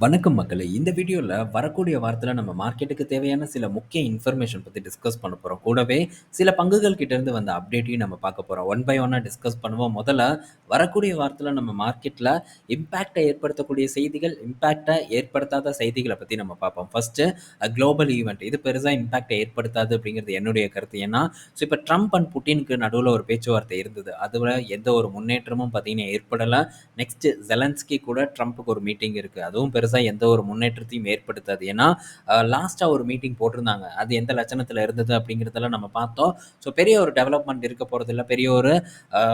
வணக்கம் மக்களே! இந்த வீடியோவில் வரக்கூடிய வாரத்தில் நம்ம மார்க்கெட்டுக்கு தேவையான சில முக்கிய இன்ஃபர்மேஷன் பற்றி டிஸ்கஸ் பண்ண போகிறோம் கூடவே சில பங்குகள் கிட்டேருந்து வந்த அப்டேட்டையும் நம்ம பார்க்க போகிறோம் ஒன் பை ஒன்னாக டிஸ்கஸ் பண்ணுவோம். முதல்ல வரக்கூடிய வாரத்தில் நம்ம மார்க்கெட்டில் இம்பேக்டை ஏற்படுத்தக்கூடிய செய்திகள், இம்பேக்டை ஏற்படுத்தாத செய்திகளை பற்றி நம்ம பார்ப்போம். ஃபஸ்ட்டு அ குளோபல் ஈவெண்ட் இது பெருசாக இம்பேக்டை ஏற்படுத்தாது அப்படிங்கிறது என்னுடைய கருத்து. ஏன்னா, ஸோ இப்போ ட்ரம்ப் அண்ட் புட்டினுக்கு நடுவில் ஒரு பேச்சுவார்த்தை இருந்தது. அதில் எந்த ஒரு முன்னேற்றமும் பார்த்தீங்கன்னா ஏற்படலை நெக்ஸ்ட் ஜெலன்ஸ்கி கூட ட்ரம்ப்புக்கு ஒரு மீட்டிங் இருக்குது அதுவும் பெருசாக பெருசாக எந்த ஒரு முன்னேற்றத்தையும் ஏற்படுத்தாது. ஏன்னா, லாஸ்ட்டாக ஒரு மீட்டிங் போட்டிருந்தாங்க. அது எந்த லட்சணத்தில் இருந்தது அப்படிங்கிறதெல்லாம் நம்ம பார்த்தோம். ஸோ பெரிய ஒரு டெவலப்மெண்ட் இருக்க போறதில்ல. பெரிய ஒரு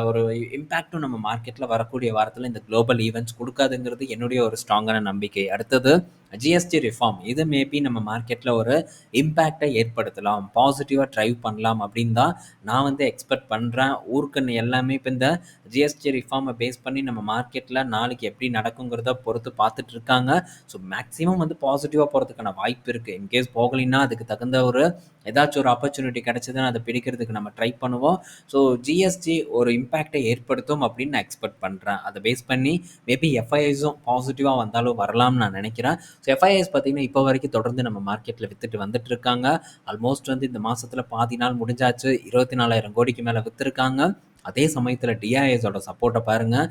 ஒரு இம்பேக்டும் நம்ம மார்க்கெட்டில் வரக்கூடிய வாரத்தில் இந்த குளோபல் ஈவெண்ட்ஸ் கொடுக்காதுங்கிறது என்னுடைய ஒரு ஸ்ட்ராங்கான நம்பிக்கை. அடுத்தது ஜிஎஸ்டி ரிஃபார்ம். இது மேபி நம்ம மார்க்கெட்டில் ஒரு இம்பேக்டை ஏற்படுத்தலாம். பாசிட்டிவாக ட்ரைவ் பண்ணலாம் அப்படின்னு தான் நான் வந்து எக்ஸ்பெக்ட் பண்ணுறேன் ஊர்க்கண் எல்லாமே இப்போ இந்த ஜிஎஸ்டி ரிஃபார்மை பேஸ் பண்ணி நம்ம மார்க்கெட்டில் நாளைக்கு எப்படி நடக்குங்கிறத பொறுத்து பார்த்துட்டு இருக்காங்க. ஸோ மேக்ஸிமம் வந்து பாசிட்டிவாக போகிறதுக்கான வாய்ப்பு இருக்குது இன்கேஸ் போகலைன்னா அதுக்கு தகுந்த ஒரு ஏதாச்சும் ஒரு ஆப்பர்ச்சுனிட்டி கிடைச்சதுன்னா அதை பிடிக்கிறதுக்கு நம்ம ட்ரை பண்ணுவோம். ஸோ ஜிஎஸ்டி ஒரு இம்பேக்டை ஏற்படுத்தும் அப்படின்னு நான் எக்ஸ்பெக்ட் பண்ணுறேன் அதை பேஸ் பண்ணி மேபி எஃப்ஐஐஸும் பாசிட்டிவாக வந்தாலும் வரலாம்னு நான் நினைக்கிறேன். ஸோ பார்த்தீங்கன்னா, இப்போ வரைக்கும் தொடர்ந்து நம்ம மார்க்கெட்டில் வித்துட்டு வந்துட்டு இருக்காங்க. ஆல்மோஸ்ட் வந்து இந்த மாதத்தில் பாதி நாள் முடிஞ்சாச்சு. 24,000 கோடிக்கு மேலே விற்றுருக்காங்க அதே சமயத்தில் டிஐஎஸோட சப்போர்ட்டை பாருங்கள்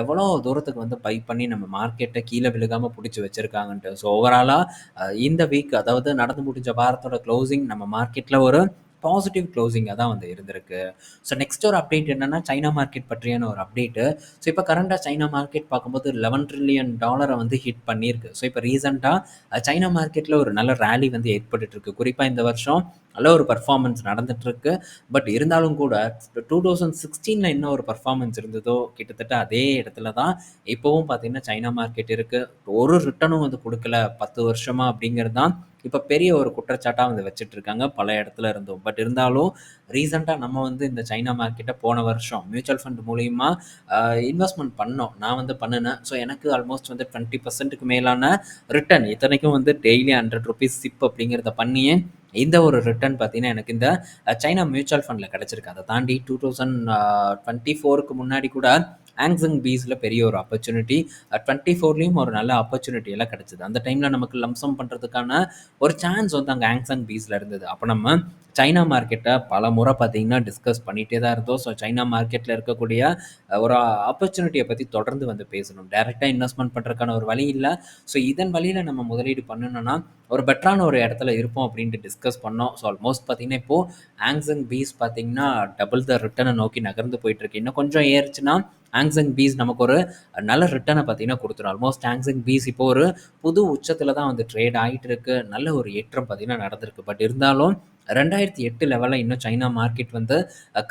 எவ்வளோ தூரத்துக்கு வந்து பை பண்ணி நம்ம மார்க்கெட்டை கீழே விழுகாமல் பிடிச்சி வச்சிருக்காங்கன்ட்டு. ஸோ ஓவராலாக இந்த வீக் அதாவது நடந்து முடிஞ்ச வாரத்தோட க்ளோசிங் நம்ம மார்க்கெட்டில் ஒரு பாசிட்டிவ் க்ளோசிங்காக தான் வந்து இருந்திருக்கு. ஸோ நெக்ஸ்ட் ஒரு அப்டேட் என்னென்னா சைனா மார்க்கெட் பற்றியான ஒரு அப்டேட்டு. ஸோ இப்போ கரண்ட்டா சைனா மார்க்கெட் பார்க்கும்போது $11 ட்ரில்லியன் டாலரை வந்து ஹிட் பண்ணியிருக்கு. ஸோ இப்போ ரீசெண்டாக சைனா மார்க்கெட்டில் ஒரு நல்ல ரேலி வந்து ஏற்பட்டுட்டு இருக்கு. இந்த வருஷம் நல்ல ஒரு பர்ஃபார்மன்ஸ் நடந்துகிட்ருக்கு பட் இருந்தாலும் கூட 2016ல என்ன ஒரு பர்ஃபார்மன்ஸ் இருந்ததோ, கிட்டத்தட்ட அதே இடத்துல தான் இப்போவும் பார்த்தீங்கன்னா, சைனா மார்க்கெட் இருக்குது ஒரு ரிட்டனும் வந்து கொடுக்கல பத்து வருஷமா அப்படிங்கிறது தான் இப்போ பெரிய ஒரு குற்றச்சாட்டாக வந்து வச்சுட்டு இருக்காங்க பல இடத்துல இருந்தும். பட் இருந்தாலும் ரீசெண்டாக நம்ம வந்து இந்த சைனா மார்க்கெட்டை போன வருஷம் மியூச்சுவல் ஃபண்ட் மூலிமா இன்வெஸ்ட்மெண்ட் பண்ணோம். நான் வந்து பண்ணுனேன். ஸோ எனக்கு ஆல்மோஸ்ட் வந்து டுவெண்ட்டி பர்சன்ட்டுக்கு மேலான ரிட்டர்ன் இத்தனைக்கும் வந்து டெய்லி ₹100 சிப் அப்படிங்கிறத பண்ணியே இந்த ஒரு ரிட்டர்ன் பார்த்தீங்கன்னா, எனக்கு இந்த சைனா மியூச்சுவல் ஃபண்டில் கிடச்சிருக்கு அதை தாண்டி 2024க்கு முன்னாடி கூட ஆங்ஸங் பீஸில் பெரிய ஒரு ஆப்பர்ச்சுனிட்டி. டுவெண்ட்டி ஃபோர்லேயும் ஒரு நல்ல ஆப்பர்ச்சுனிட்டி எல்லாம் கிடச்சிது அந்த டைமில் நமக்கு லம்சம் பண்ணுறதுக்கான ஒரு சான்ஸ் வந்து அங்கே ஆங்ஸங் பீஸில் இருந்தது. அப்போ நம்ம சைனா மார்க்கெட்டை பல முறை பார்த்தீங்கன்னா, டிஸ்கஸ் பண்ணிகிட்டே தான் இருந்தோம். ஸோ சைனா மார்க்கெட்டில் இருக்கக்கூடிய ஒரு ஆப்பர்ச்சுனிட்டியை பற்றி தொடர்ந்து வந்து பேசணும். டேரெக்டாக இன்வெஸ்ட்மெண்ட் பண்ணுறதுக்கான ஒரு வழி இல்லை ஸோ இதன் வழியில் நம்ம முதலீடு பண்ணணும்னா, ஒரு பெட்டரான ஒரு இடத்துல இருப்போம் அப்படின்ட்டு டிஸ்கஸ் பண்ணோம். ஸோ ஆல்மோஸ்ட் பார்த்தீங்கன்னா, இப்போது ஆங்ஸங் பீஸ் பார்த்தீங்கன்னா, டபுள் த ரிட்டனை நோக்கி நகர்ந்து போயிட்டுருக்கு இன்னும் கொஞ்சம் ஏறிச்சுன்னா ஆங்ஸங் பீஸ் நமக்கு ஒரு நல்ல ரிட்டனை பார்த்தீங்கன்னா கொடுத்துரும் ஆல்மோஸ்ட் ஆங்ஸங் பீஸ் இப்போ ஒரு புது உச்சத்தில் தான் வந்து ட்ரேட் ஆகிட்டு இருக்கு. நல்ல ஒரு ஏற்றம் பார்த்தீங்கன்னா நடந்திருக்கு. பட் இருந்தாலும் ரெண்டாயிரத்தி எட்டு லெவலில் இன்னும் சைனா மார்க்கெட் வந்து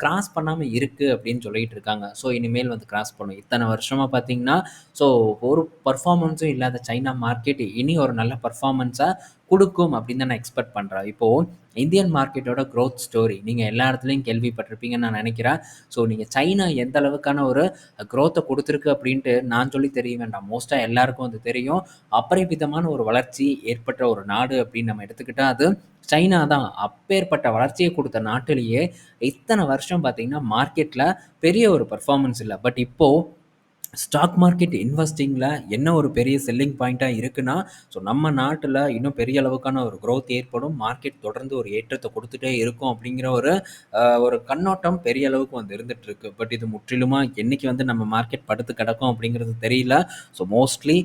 கிராஸ் பண்ணாமல் இருக்குது அப்படின்னு சொல்லிட்டு இருக்காங்க. ஸோ இனிமேல் வந்து கிராஸ் பண்ணும். இத்தனை வருஷமாக பார்த்தீங்கன்னா, ஸோ ஒரு பர்ஃபார்மன்ஸும் இல்லாத சைனா மார்க்கெட் இனி ஒரு நல்ல பர்ஃபார்மன்ஸாக கொடுக்கும் அப்படின்னு தான் நான் எக்ஸ்பெக்ட் பண்ணுறேன் இப்போது இந்தியன் மார்க்கெட்டோட க்ரோத் ஸ்டோரி நீங்கள் எல்லா இடத்துலையும் கேள்விப்பட்டிருப்பீங்கன்னு நான் நினைக்கிறேன். ஸோ நீங்கள் சைனா எந்த அளவுக்கான ஒரு க்ரோத்தை கொடுத்துருக்கு அப்படின்ட்டு நான் சொல்லி தெரிய வேண்டாம். மோஸ்ட்டாக எல்லாருக்கும் வந்து தெரியும். அபரிமிதமான ஒரு வளர்ச்சி ஏற்பட்ட ஒரு நாடு அப்படின்னு நம்ம எடுத்துக்கிட்டால் அது சைனா தான். அப்பேற்பட்ட வளர்ச்சியை கொடுத்த நாட்டிலேயே இத்தனை வருஷம் பார்த்தீங்கன்னா, மார்க்கெட்டில் பெரிய ஒரு பர்ஃபார்மன்ஸ் இல்லை பட் இப்போது ஸ்டாக் மார்க்கெட் இன்வெஸ்டிங்கில் என்ன ஒரு பெரிய செல்லிங் பாயிண்ட்டாக இருக்குன்னா, ஸோ நம்ம நாட்டில் இன்னும் பெரிய அளவுக்கான ஒரு க்ரோத் ஏற்படும். மார்க்கெட் தொடர்ந்து ஒரு ஏற்றத்தை கொடுத்துட்டே இருக்கும் அப்படிங்கிற ஒரு ஒரு கண்ணோட்டம் பெரிய அளவுக்கு வந்து இருந்துகிட்ருக்கு பட் இது முற்றிலுமா என்னைக்கு வந்து நம்ம மார்க்கெட் படுத்து கிடக்கும் அப்படிங்கிறது தெரியல. ஸோ மோஸ்ட்லி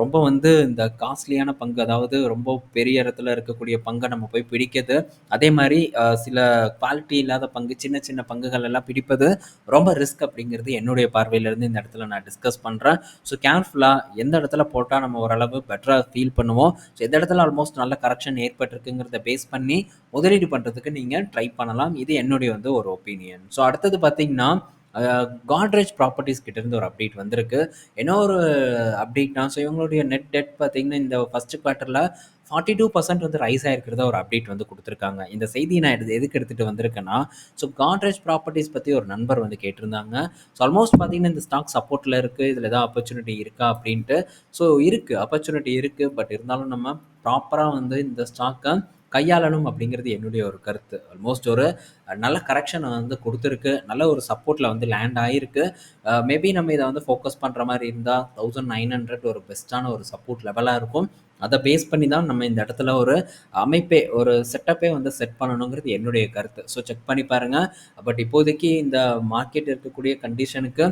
ரொம்ப வந்து இந்த காஸ்ட்லியான பங்கு அதாவது ரொம்ப பெரிய இடத்துல இருக்கக்கூடிய பங்கை நம்ம போய் பிடிக்கிறது. அதே மாதிரி சில குவாலிட்டி இல்லாத பங்கு, சின்ன சின்ன பங்குகள் எல்லாம் பிடிப்பது ரொம்ப ரிஸ்க் அப்படிங்கிறது என்னுடைய பார்வையிலேருந்து இந்த இடத்துல நான் டிஸ்கஸ் பண்ணுறேன் ஸோ கேர்ஃபுல்லாக எந்த இடத்துல போட்டால் நம்ம ஓரளவு பெட்டராக ஃபீல் பண்ணுவோம். ஸோ எந்த இடத்துல ஆல்மோஸ்ட் நல்ல கரெக்ஷன் ஏற்பட்டிருக்குங்கிறத பேஸ் பண்ணி முதலீடு பண்ணுறதுக்கு நீங்கள் ட்ரை பண்ணலாம். இது என்னுடைய வந்து ஒரு ஒப்பீனியன். ஸோ அடுத்தது பார்த்தீங்கன்னா, காட்ரேஜ் ப்ராப்பர்ட்டிஸ் கிட்டேருந்து ஒரு அப்டேட் வந்திருக்கு. என்ன ஒரு அப்டேட்னா, ஸோ இவங்களுடைய நெட் டெட் பார்த்தீங்கன்னா, இந்த ஃபர்ஸ்ட் குவார்ட்டரில் 42% வந்து ரைஸ் ஆகிருக்கிறத ஒரு அப்டேட் வந்து கொடுத்துருக்காங்க இந்த செய்தி நான் எடுத்து எதுக்கு எடுத்துகிட்டு வந்திருக்கேன்னா, ஸோ காட்ரேஜ் ப்ராப்பர்ட்டிஸ் பற்றி ஒரு நண்பர் வந்து கேட்டிருந்தாங்க. ஸோ ஆல்மோஸ்ட் பார்த்தீங்கன்னா, இந்த ஸ்டாக் சப்போர்ட்டில் இருக்குது இதில் ஏதாவது ஆப்பர்ச்சுனிட்டி இருக்கா அப்படின்ட்டு. ஸோ இருக்குது ஆப்பர்ச்சுனிட்டி இருக்குது பட் இருந்தாலும் நம்ம ப்ராப்பராக வந்து இந்த ஸ்டாக்கை கையாளணும் அப்படிங்கிறது என்னுடைய ஒரு கருத்து. ஆல்மோஸ்ட் ஒரு நல்ல கரெக்ஷனை வந்து கொடுத்துருக்கு நல்ல ஒரு சப்போர்ட்டில் வந்து லேண்ட் ஆகிருக்கு மேபி நம்ம இதை வந்து ஃபோக்கஸ் பண்ணுற மாதிரி இருந்தால் தௌசண்ட் நைன் ஹண்ட்ரட் ஒரு பெஸ்ட்டான ஒரு சப்போர்ட் லெவலாக இருக்கும். அதை பேஸ் பண்ணி தான் நம்ம இந்த இடத்துல ஒரு அமைப்பே, ஒரு செட்டப்பே வந்து செட் பண்ணணுங்கிறது என்னுடைய கருத்து. ஸோ செக் பண்ணி பாருங்கள் பட் இப்போதைக்கு இந்த மார்க்கெட் இருக்கக்கூடிய கண்டிஷனுக்கு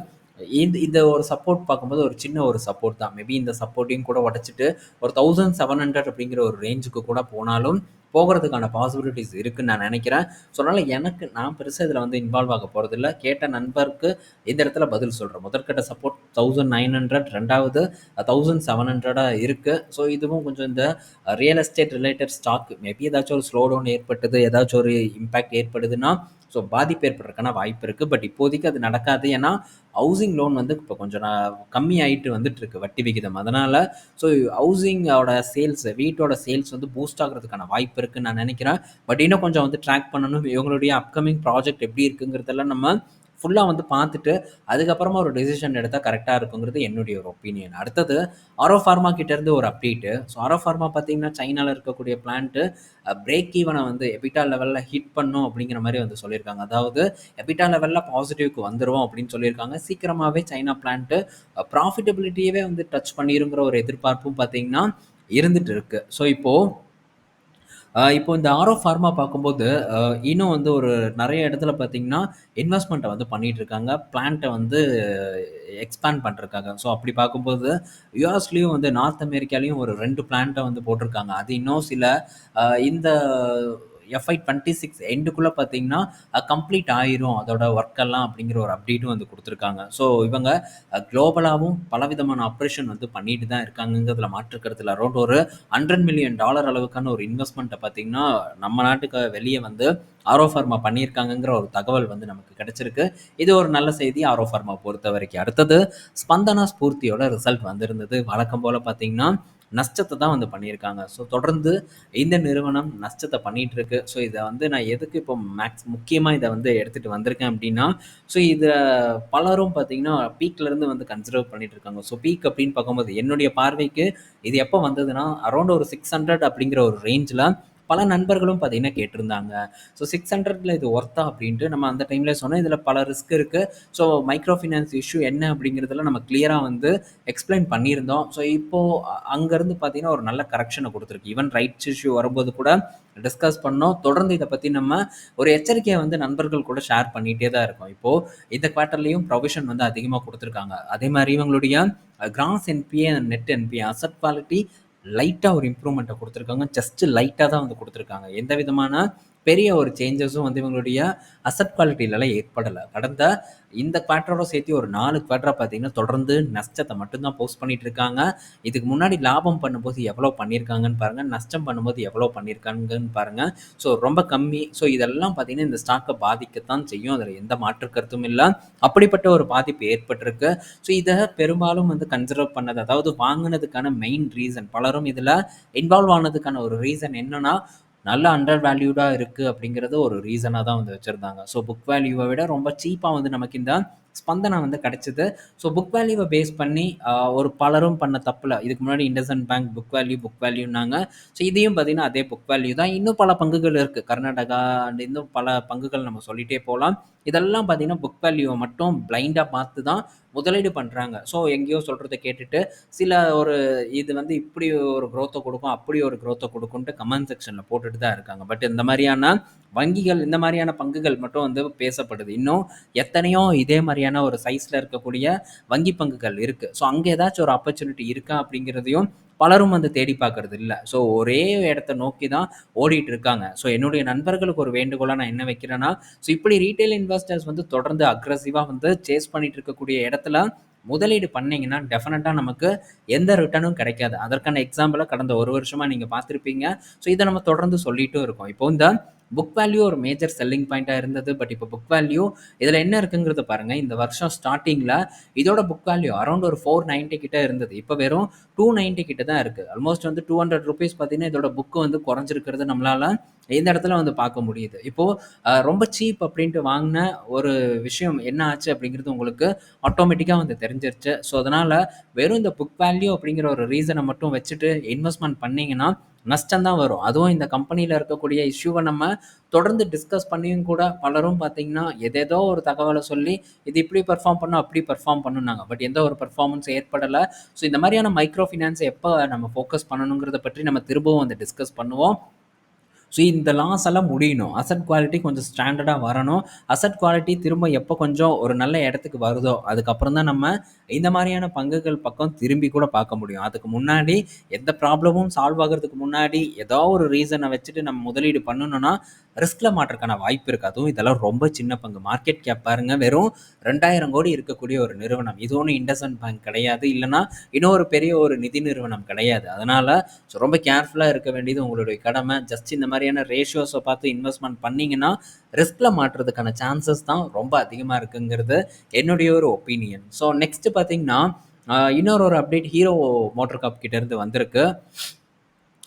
இந்த இந்த ஒரு சப்போர்ட் பார்க்கும்போது ஒரு சின்ன ஒரு சப்போர்ட் தான். மேபி இந்த சப்போர்ட்டையும் கூட உடச்சிட்டு ஒரு 1700 அப்படிங்கிற ஒரு ரேஞ்சுக்கு கூட போனாலும் போகிறதுக்கான பாசிபிலிட்டிஸ் இருக்குன்னு நான் நினைக்கிறேன். ஸோ அதனால் எனக்கு நான் பெருசாக இதில் வந்து இன்வால்வ் ஆக போகிறதில்ல கேட்ட நண்பருக்கு இந்த இடத்துல பதில் சொல்கிறேன் முதற்கட்ட சப்போர்ட் தௌசண்ட் நைன் ஹண்ட்ரட் ரெண்டாவது தௌசண்ட் செவன் ஹண்ட்ரடாக இருக்குது ஸோ இதுவும் கொஞ்சம் இந்த real estate related stock maybe ஏதாச்சும் ஒரு ஸ்லோ டவுன் ஏற்பட்டது, ஏதாச்சும் ஒரு இம்பேக்ட் ஏற்படுதுன்னா, ஸோ பாதிப்பு ஏற்படுறதுக்கான வாய்ப்பு இருக்குது பட் இப்போதைக்கு அது நடக்காது. ஏன்னா, ஹவுசிங் லோன் வந்து இப்போ கொஞ்சம் கம்மி ஆகிட்டு வந்துட்டு இருக்கு வட்டி விகிதம். அதனால் ஸோ ஹவுசிங்கோட சேல்ஸ் வீட்டோட சேல்ஸ் வந்து பூஸ்ட் ஆகிறதுக்கான வாய்ப்பு இருக்குன்னு நான் நினைக்கிறேன் பட் இன்னும் கொஞ்சம் வந்து ட்ராக் பண்ணணும். இவங்களுடைய அப்கமிங் ப்ராஜெக்ட் எப்படி இருக்குங்கிறதெல்லாம் நம்ம ஃபுல்லாக வந்து பார்த்துட்டு, அதுக்கப்புறமா ஒரு டெசிஷன் எடுத்தால் கரெக்டாக இருக்குங்கிறது என்னுடைய ஒரு ஒப்பீனியன். அடுத்தது ஆரோ ஃபார்மா கிட்டேருந்து ஒரு அப்டேட்டு. ஸோ ஆரோ ஃபார்மா பார்த்தீங்கன்னா, சைனாவில் இருக்கக்கூடிய பிளான்ட்டு பிரேக் ஈவனை வந்து எபிட்டா லெவலில் ஹிட் பண்ணும் அப்படிங்கிற மாதிரி வந்து சொல்லியிருக்காங்க. அதாவது எபிட்டா லெவலில் பாசிட்டிவ்க்கு வந்துடுவோம் அப்படின்னு சொல்லியிருக்காங்க. சீக்கிரமாகவே சைனா பிளான்ட்டு ப்ராஃபிட்டபிலிட்டியவே வந்து டச் பண்ணிருங்கிற ஒரு எதிர்பார்ப்பும் பார்த்தீங்கன்னா, இருந்துட்டு இருக்கு. ஸோ இப்போது இப்போ இந்த ஆரோ ஃபார்மா பார்க்கும்போது, அ இன்னும் வந்து ஒரு நெறைய இடத்துல பார்த்தீங்கன்னா, இன்வெஸ்ட்மெண்ட்டை வந்து பண்ணிட்டு இருக்காங்க. பிளான்ட்ட வந்து எக்ஸ்பேண்ட் பண்றதுக்காக. ஸோ அப்படி பார்க்கும்போது, யுஎஸ்லயும் வந்து நார்த் அமெரிக்காலயும் ஒரு 2 பிளான்ட்ட வந்து போட்டிருக்காங்க. அது இன்னும் சில அ இந்த எஃப்ஐ 26 எண்டுக்குள்ள பார்த்தீங்கன்னா, கம்ப்ளீட் ஆயிரும் அதோட ஒர்க் எல்லாம் அப்படிங்கிற ஒரு அப்டேட்டும் வந்து கொடுத்துருக்காங்க ஸோ இவங்க குளோபலாகவும் பலவிதமான ஆப்ரேஷன் வந்து பண்ணிட்டு தான் இருக்காங்கங்கிறதுல மாற்றுக்கிறதுல அரௌண்ட் ஒரு ஹண்ட்ரட் மில்லியன் டாலர் அளவுக்கான ஒரு இன்வெஸ்ட்மெண்ட்டை பார்த்தீங்கன்னா, நம்ம நாட்டுக்கு வெளியே வந்து ஆரோ ஃபார்மா பண்ணியிருக்காங்கங்கிற ஒரு தகவல் வந்து நமக்கு கிடைச்சிருக்கு. இது ஒரு நல்ல செய்தி ஆரோ ஃபார்மா பொறுத்த வரைக்கும் அடுத்தது ஸ்பந்தனா ஸ்பூர்த்தியோட ரிசல்ட் வந்திருந்தது. வழக்கம் போல் பார்த்தீங்கன்னா, நஷ்டத்தை தான் வந்து பண்ணியிருக்காங்க. ஸோ தொடர்ந்து இந்த நிறுவனம் நஷ்டத்தை பண்ணிட்டு இருக்கு. ஸோ இதை வந்து நான் எதுக்கு இப்போ மேக்ஸ் முக்கியமாக இதை வந்து எடுத்துட்டு வந்திருக்கேன் அப்படின்னா, ஸோ இதை பலரும் பார்த்தீங்கன்னா, பீக்லேருந்து வந்து கன்சிடர் பண்ணிட்டு இருக்காங்க. ஸோ பீக் அப்படின்னு பார்க்கும்போது என்னுடைய பார்வைக்கு இது எப்போ வந்ததுன்னா, அரௌண்ட் ஒரு 600 அப்படிங்கிற ஒரு ரேஞ்சில் பல நண்பர்களும் பார்த்தீங்கன்னா கேட்டிருந்தாங்க. ஸோ 600ல இது ஒர்த்தா அப்படின்ட்டு நம்ம அந்த டைம்ல சொன்னோம். இதில் பல ரிஸ்க் இருக்கு. ஸோ மைக்ரோ ஃபினான்ஸ் இஷ்யூ என்ன அப்படிங்கிறதெல்லாம் நம்ம கிளியராக வந்து எக்ஸ்பிளைன் பண்ணியிருந்தோம். ஸோ இப்போ அங்கேருந்து பார்த்தீங்கன்னா, ஒரு நல்ல கரெக்ஷனை கொடுத்துருக்கு ஈவன் ரைட்ஸ் இஷ்யூ வரும்போது கூட டிஸ்கஸ் பண்ணோம். தொடர்ந்து இதை பற்றி நம்ம ஒரு எச்சரிக்கையை வந்து நண்பர்கள் கூட ஷேர் பண்ணிகிட்டே தான் இருக்கோம். இப்போது இந்த குவார்ட்டர்லேயும் ப்ரொவிஷன் வந்து அதிகமாக கொடுத்துருக்காங்க அதே மாதிரி இவங்களுடைய gross NPA, net NPA asset quality லைட்டாக ஒரு இம்ப்ரூவ்மெண்ட்டை கொடுத்துருக்காங்க. ஜஸ்ட் லைட்டாக தான் வந்து கொடுத்துருக்காங்க. எந்த விதமான பெரிய ஒரு சேஞ்சஸும் வந்து இவங்களுடைய அசட் குவாலிட்டிலலாம் ஏற்படலை கடந்த இந்த குவார்ட்டரோட சேர்த்து ஒரு 4 குவார்ட்டரா பார்த்தீங்கன்னா, தொடர்ந்து நஷ்டத்தை மட்டும்தான் போஸ்ட் பண்ணிட்டு இருக்காங்க. இதுக்கு முன்னாடி லாபம் பண்ணும்போது எவ்வளோ பண்ணியிருக்காங்கன்னு பாருங்க. நஷ்டம் பண்ணும்போது எவ்வளோ பண்ணியிருக்காங்கன்னு பாருங்க. ஸோ ரொம்ப கம்மி. ஸோ இதெல்லாம் பார்த்தீங்கன்னா, இந்த ஸ்டாக்கை பாதிக்கத்தான் செய்யும். அதில் எந்த மாற்று கருத்தும் இல்லை அப்படிப்பட்ட ஒரு பாதிப்பு ஏற்பட்டிருக்கு. ஸோ இதை பெரும்பாலும் வந்து கன்சிடர் பண்ணது அதாவது வாங்கினதுக்கான மெயின் ரீசன் பலரும் இதில் இன்வால்வ் ஆனதுக்கான ஒரு ரீசன் என்னன்னா, நல்ல அண்டர் வேல்யூடா இருக்கு அப்படிங்கிறது ஒரு ரீசனாக தான் வந்து வச்சிருந்தாங்க. ஸோ புக் வேல்யூவை விட ரொம்ப சீப்பாக வந்து நமக்கு இந்த ஸ்பந்தனா வந்து கிடைச்சது. ஸோ புக் வேல்யூவை பேஸ் பண்ணி ஒரு பலரும் பண்ண தப்பில் இதுக்கு முன்னாடி IndusInd bank book value, book வேல்யூன்னாங்க. So இதையும் பார்த்தீங்கன்னா, அதே புக் வேல்யூ தான். இன்னும் பல பங்குகள் இருக்குது கர்நாடகா அண்ட் இன்னும் பல பங்குகள் நம்ம சொல்லிட்டே போகலாம் இதெல்லாம் பார்த்தீங்கன்னா, புக் வேல்யூவை மட்டும் பிளைண்டாக பார்த்து தான் முதலீடு பண்ணுறாங்க ஸோ எங்கேயோ சொல்கிறத கேட்டுட்டு, சில ஒரு இது வந்து இப்படி ஒரு க்ரோத்தை கொடுக்கும் அப்படி ஒரு க்ரோத்தை கொடுக்கும்ட்டு கமெண்ட் செக்ஷனில் போட்டுட்டு தான் இருக்காங்க. பட் இந்த மாதிரியான வங்கிகள், இந்த மாதிரியான பங்குகள் மட்டும் வந்து பேசப்படுது. இன்னும் எத்தனையோ இதே மாதிரியான மாரியான ஒரு சைஸில் இருக்கக்கூடிய வங்கி பங்குகள் இருக்குது ஸோ அங்கே ஏதாச்சும் ஒரு ஆப்பர்ச்சுனிட்டி இருக்கா அப்படிங்கிறதையும் பலரும் வந்து தேடி பார்க்கறது இல்லை ஸோ ஒரே இடத்த நோக்கி தான் ஓடிட்டு இருக்காங்க. ஸோ என்னுடைய நண்பர்களுக்கு ஒரு வேண்டுகோளாக நான் என்ன வைக்கிறேன்னா, ஸோ இப்படி ரீட்டெயில் இன்வெஸ்டர்ஸ் வந்து தொடர்ந்து அக்ரஸிவாக வந்து சேஸ் பண்ணிட்டு இருக்கக்கூடிய இடத்துல முதலீடு பண்ணீங்கன்னா, டெஃபினட்டாக நமக்கு எந்த ரிட்டர்னும் கிடைக்காது. அதற்கான எக்ஸாம்பிளாக கடந்த ஒரு வருஷமாக நீங்கள் பார்த்துருப்பீங்க ஸோ இதை நம்ம தொடர்ந்து சொல்லிகிட்டும் இருக்கோம். இப்போ இந்த புக் வேல்யூ ஒரு மேஜர் செல்லிங் பாயிண்ட்டாக இருந்தது. பட் இப்போ புக் வேல்யூ இதில் என்ன இருக்குங்கிறத பாருங்கள் இந்த வருஷம் ஸ்டார்டிங்கில் இதோட புக் வேல்யூ அரௌண்ட் ஒரு 490 கிட்ட இருந்தது. இப்போ வெறும் 290 கிட்ட தான் இருக்குது ஆல்மோஸ்ட் வந்து ₹200 பார்த்தீங்கன்னா, இதோட புக் வந்து குறைஞ்சிருக்கிறது நம்மளால் இந்த இடத்துல வந்து பார்க்க முடியுது. இப்போது ரொம்ப சீப் அப்படின்ட்டு வாங்கின ஒரு விஷயம் என்ன ஆச்சு அப்படிங்கிறது உங்களுக்கு ஆட்டோமேட்டிக்காக வந்து தெரிஞ்சிருச்சு. ஸோ அதனால் வெறும் இந்த புக் வேல்யூ அப்படிங்கிற ஒரு ரீசனை மட்டும் வச்சுட்டு இன்வெஸ்ட்மெண்ட் பண்ணிங்கன்னா நஷ்டம் தான் வரும். அதுவும் இந்த கம்பெனியில் இருக்கக்கூடிய இஷ்யூவை நம்ம தொடர்ந்து டிஸ்கஸ் பண்ணியும் கூட பலரும் பார்த்தீங்கன்னா, எதேதோ ஒரு தகவலை சொல்லி, இது இப்படி பெர்ஃபார்ம் பண்ணும், அப்படி பெர்ஃபார்ம் பண்ணுனாங்க பட் எந்த ஒரு பெர்ஃபார்மன்ஸ் ஏற்படலை ஸோ இந்த மாதிரியான மைக்ரோ ஃபினான்ஸை எப்போ நம்ம ஃபோக்கஸ் பண்ணணுங்கிறத பற்றி நம்ம திரும்பவும் வந்து டிஸ்கஸ் பண்ணுவோம். ஸோ இந்த லாஸ் எல்லாம் முடியணும். அசெட் குவாலிட்டி கொஞ்சம் ஸ்டாண்டர்டாக வரணும். அசெட் குவாலிட்டி திரும்ப எப்போ கொஞ்சம் ஒரு நல்ல இடத்துக்கு வருதோ, அதுக்கப்புறம் தான் நம்ம இந்த மாதிரியான பங்குகள் பக்கம் திரும்பி கூட பார்க்க முடியும். அதுக்கு முன்னாடி எந்த ப்ராப்ளமும் சால்வ் ஆகுறதுக்கு முன்னாடி ஏதோ ஒரு ரீசனை வச்சுட்டு நம்ம முதலீடு பண்ணணும்னா, ரிஸ்கில் மாட்றதுக்கான வாய்ப்பு இருக்குது அதுவும் இதெல்லாம் ரொம்ப சின்ன பங்கு. மார்க்கெட் கேப் பாருங்க வெறும் 2000 கோடி இருக்கக்கூடிய ஒரு நிறுவனம். இது ஒன்றும் இண்டஸ்இண்ட் பேங்க் கிடையாது. இல்லன்னா இன்னொரு பெரிய ஒரு நிதி நிறுவனம் கிடையாது. அதனால் ஸோ ரொம்ப கேர்ஃபுல்லாக இருக்க வேண்டியது உங்களுடைய கடமை. ஜஸ்ட் இந்த மாதிரி மாதிரியான ரேஷியோஸை பார்த்து இன்வெஸ்ட்மெண்ட் பண்ணிங்கன்னா ரிஸ்கில் மாற்றுறதுக்கான சான்சஸ் தான் ரொம்ப அதிகமாக இருக்குங்கிறது என்னுடைய ஒரு ஒப்பீனியன். ஸோ நெக்ஸ்ட்டு பார்த்தீங்கன்னா, இன்னொரு ஒரு அப்டேட் ஹீரோ மோட்டர் கப் கிட்டேருந்து வந்திருக்கு.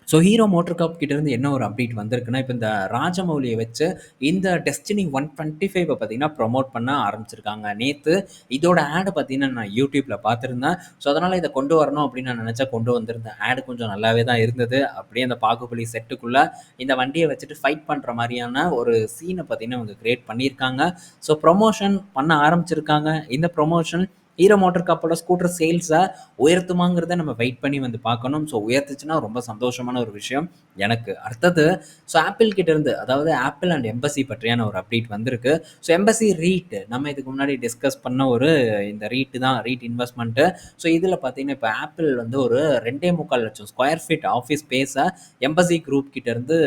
ஸோ ஹீரோ மோட்டர் கப் கிட்டேருந்து என்ன ஒரு அப்டேட் வந்திருக்குன்னா, இப்போ இந்த ராஜமௌலியை வச்சு இந்த டெஸ்டினி 125 பார்த்தீங்கன்னா, ப்ரொமோட் பண்ண ஆரம்பிச்சிருக்காங்க. நேற்று இதோட ஆடு பார்த்தீங்கன்னா, நான் யூடியூப்பில் பார்த்துருந்தேன் ஸோ அதனால் இதை கொண்டு வரணும் அப்படின்னு நான் நினச்சா கொண்டு வந்திருந்தேன். ஆடு கொஞ்சம் நல்லாவே தான் இருந்தது. அப்படியே அந்த பாகுபலி செட்டுக்குள்ளே இந்த வண்டியை வச்சுட்டு ஃபைட் பண்ணுற மாதிரியான ஒரு சீனை பார்த்தீங்கன்னா, அவங்க கிரியேட் பண்ணியிருக்காங்க. ஸோ ப்ரொமோஷன் பண்ண ஆரம்பிச்சிருக்காங்க. இந்த ப்ரொமோஷன் ஹீரோ மோட்டர் கப்போட ஸ்கூட்டர் சேல்ஸை உயர்த்துமாங்கிறத நம்ம வெயிட் பண்ணி வந்து பார்க்கணும். ஸோ உயர்த்துச்சுன்னா ரொம்ப சந்தோஷமான ஒரு விஷயம் எனக்கு. அடுத்தது ஸோ ஆப்பிள் கிட்டேருந்து அதாவது ஆப்பிள் அண்ட் எம்பசி பற்றியான ஒரு அப்டேட் வந்திருக்கு. ஸோ எம்பசி ரீட் நம்ம இதுக்கு முன்னாடி டிஸ்கஸ் பண்ண ஒரு இந்த ரீட் தான் ரீட் இன்வெஸ்ட்மெண்ட்டு ஸோ இதில் பார்த்தீங்கன்னா, இப்போ ஆப்பிள் வந்து ஒரு 2.25 லட்சம் ஸ்கொயர் ஃபீட் ஆஃபீஸ் ஸ்பேஸை எம்பசி குரூப் கிட்டேருந்து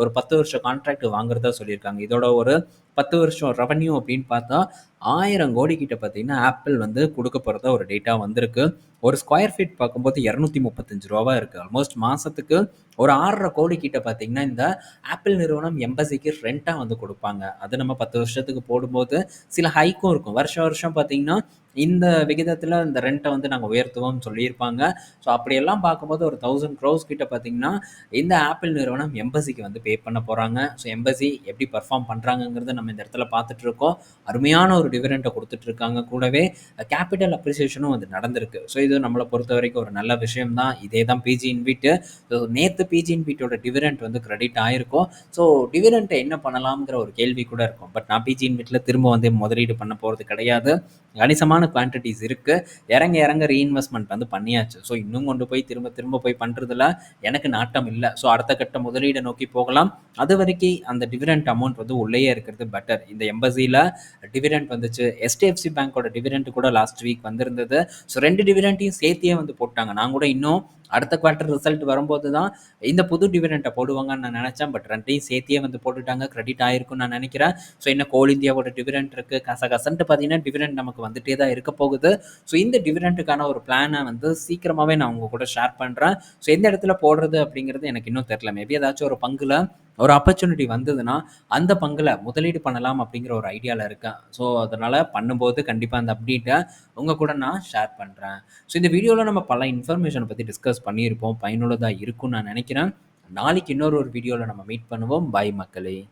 ஒரு பத்து வருஷம் கான்ட்ராக்ட் வாங்குறதா சொல்லியிருக்காங்க. இதோட ஒரு 10 வருஷம் ரெவன்யூ அப்படின்னு பார்த்தா, ஆயிரம் கோடி கிட்ட பார்த்தீங்கன்னா, ஆப்பிள் வந்து கொடுக்க போகிறதா ஒரு டேட்டா வந்திருக்கு. ஒரு ஸ்கொயர் ஃபீட் பார்க்கும்போது இரநூத்தி முப்பத்தஞ்சு ரூபா இருக்குது ஆல்மோஸ்ட் மாதத்துக்கு ஒரு 6.5 கோடி கிட்ட பார்த்தீங்கன்னா, இந்த ஆப்பிள் நிறுவனம் எம்பசிக்கு ரெண்ட்டாக வந்து கொடுப்பாங்க அது நம்ம 10 வருஷத்துக்கு போடும்போது சில ஹைக்கும் இருக்கும். வருஷம் வருஷம் பார்த்தீங்கன்னா, இந்த விகிதத்தில் இந்த ரெண்ட்டை வந்து நாங்கள் உயர்த்துவோம்னு சொல்லியிருப்பாங்க. ஸோ அப்படியெல்லாம் பார்க்கும்போது ஒரு தௌசண்ட் க்ரோஸ் கிட்ட பார்த்தீங்கன்னா, இந்த ஆப்பிள் நிறுவனம் எம்பசிக்கு வந்து பே பண்ண போகிறாங்க ஸோ எம்பசி எப்படி பர்ஃபார்ம் பண்ணுறாங்கங்கிறத நம்ம இந்த இடத்துல பார்த்துட்டு இருக்கோம். அருமையான ஒரு டிவிடெண்ட்டை கொடுத்துட்ருக்காங்க கூடவே கேப்பிட்டல் அப்ரிசியேஷனும் வந்து நடந்திருக்கு. ஸோ இது நம்மள பொறுத்தவரைக்கும் ஒரு நல்ல விஷயம் தான். இதே தான் பிஜி இன்விட். ஸோ நேற்று பிஜி இன்விட்டோட டிவிடெண்ட் வந்து கிரெடிட் ஆயிருக்கும். ஸோ டிவிடெண்ட்டை என்ன பண்ணலாம்ங்கிற ஒரு கேள்வி கூட இருக்கும். பட் நான் பிஜி இன்விட்ல திரும்ப வந்து முதலீடு பண்ண போறது கிடையாது. கணிசமான குவான்டிட்டிஸ் இருக்கு. இறங்க இறங்க ரீஇன்வெஸ்ட்மெண்ட் வந்து பண்ணியாச்சு. ஸோ இன்னும் கொண்டு போய் திரும்ப திரும்ப போய் பண்றதுல எனக்கு நாட்டம் இல்ல. ஸோ அடுத்த கட்ட முதலீடை நோக்கி போகலாம். அதுவரைக்கி அந்த டிவிடெண்ட் அமௌண்ட் வந்து உள்ளேயே இருக்கிறது பெட்டர். இந்த எம்பசியில் டிவிடெண்ட் வந்துச்சு. எஸ்டிஎஃப்சி பேங்கோட டிவிடெண்ட் கூட லாஸ்ட் வீக் வந்திருந்தது. ஸோ ரெண்டு டிவிடெண்ட் டிவிடெண்ட்டையும் சேர்த்தியே வந்து போட்டாங்க. நான் கூட இன்னும் அடுத்த குவார்ட்டர் ரிசல்ட் வரும்போது தான் இந்த புது டிவிடெண்ட்டை போடுவாங்கன்னு நான் நினைச்சேன். பட் ரெண்டையும் சேர்த்தியே வந்து போட்டுட்டாங்க. கிரெடிட் ஆயிருக்கும்னு நான் நினைக்கிறேன். ஸோ இன்னும் கோல் இந்தியாவோட டிவிடெண்ட் இருக்கு. கசகசன்ட்டு பார்த்தீங்கன்னா, டிவிடெண்ட் நமக்கு வந்துட்டே தான் இருக்க போகுது. ஸோ இந்த டிவிடெண்ட்டுக்கான ஒரு பிளானை வந்து சீக்கிரமாகவே நான் உங்கள் கூட ஷேர் பண்ணுறேன் ஸோ எந்த இடத்துல போடுறது அப்படிங்கிறது எனக்கு இன்னும் தெரியல. மேபி ஏதாச்சும் ஒரு பங்குல ஒரு ஆப்பர்ச்சுனிட்டி வந்ததுன்னா, அந்த பங்கில் முதலீடு பண்ணலாம் அப்படிங்கிற ஒரு ஐடியாவில் இருக்கேன். ஸோ அதனால் பண்ணும்போது கண்டிப்பாக அந்த அப்டேட்டை உங்கள் கூட நான் ஷேர் பண்ணுறேன் ஸோ இந்த வீடியோவில் நம்ம பல இன்ஃபர்மேஷனை பற்றி டிஸ்கஸ் பண்ணியிருப்போம். பயனுள்ளதா இருக்கும்னு நான் நினைக்கிறேன். நாளைக்கு இன்னொரு ஒரு வீடியோவில் நம்ம மீட் பண்ணுவோம். பாய் மக்களே!